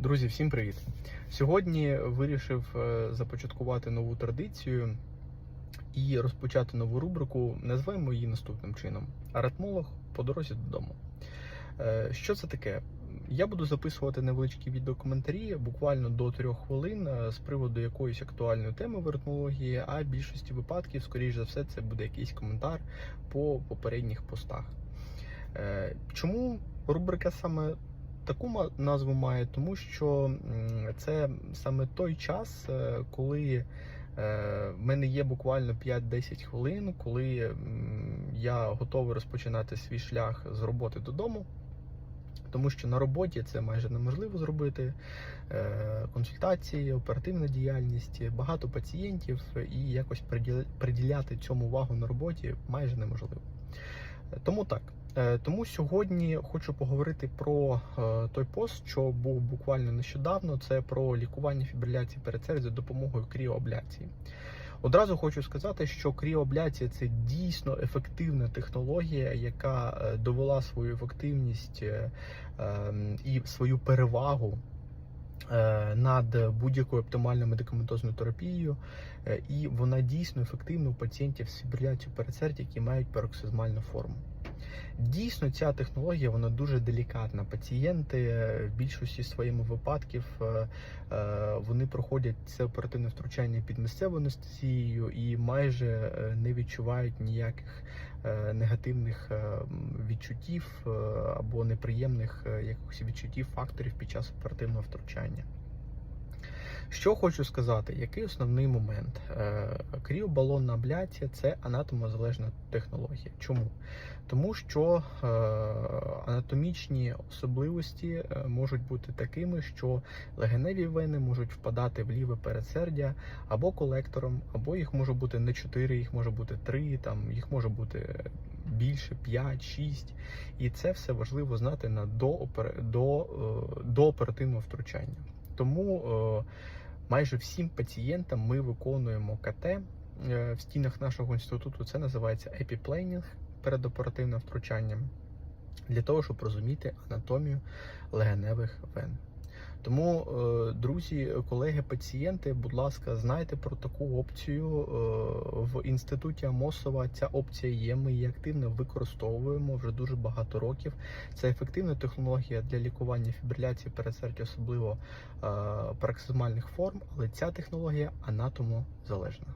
Друзі, всім привіт! Сьогодні вирішив е, започаткувати нову традицію і розпочати нову рубрику. Назвемо її наступним чином: Аратмолог по дорозі додому. Е, Що це таке? Я буду записувати невеличкі відеокоментарі буквально до трьох хвилин е, з приводу якоїсь актуальної теми в аритмології, а в більшості випадків, скоріш за все, це буде якийсь коментар по попередніх постах. Чому рубрика саме таку назву має? Тому що це саме той час, е, коли е, в мене є буквально 5-10 хвилин, коли я готовий розпочинати свій шлях з роботи додому. Тому що на роботі це майже неможливо зробити. Е, Консультації, оперативна діяльність, багато пацієнтів, і якось приділяти цьому увагу на роботі майже неможливо. Тому так. Е, Тому сьогодні хочу поговорити про е, той пост, що був буквально нещодавно. Це про лікування фібриляції передсердя за допомогою кріоабляції. Одразу хочу сказати, що кріоабляція це дійсно ефективна технологія, яка е, довела свою ефективність ем, і свою перевагу над будь-якою оптимальною медикаментозною терапією, Е, і вона дійсно ефективна у пацієнтів з фібриляцією передсердя, які мають пароксизмальну форму. Дійсно, ця технологія вона дуже делікатна. Пацієнти е, в більшості своїми випадків е, е, вони проходять це оперативне втручання під місцевою анестезією і майже не відчувають ніяких негативних відчуттів або неприємних якихось відчуттів факторів під час оперативного втручання. Що хочу сказати, який основний момент? Е, Кріобалонна абляція це анатомозалежна технологія. Чому? Тому що е, анатомічні особливості е, можуть бути такими, що легеневі вени можуть впадати в ліве передсердя або колектором, або їх може бути не 4, їх може бути 3, там їх може бути більше 5, 6. І це все важливо знати на до, до, до оперативного втручання. Тому е, майже всім пацієнтам ми виконуємо КТ е, в стінах нашого інституту. Це називається епіплейнінг передоперативним втручанням для того, щоб розуміти анатомію легеневих вен. Тому, е, друзі, колеги, пацієнти, будь ласка, знайте про таку опцію Е, в інституті Амосова. Ця опція є. Ми її активно використовуємо вже дуже багато років. Це ефективна технологія для лікування фібриляції передсердя, особливо е, пароксизмальних форм, але ця технологія анатомозалежна.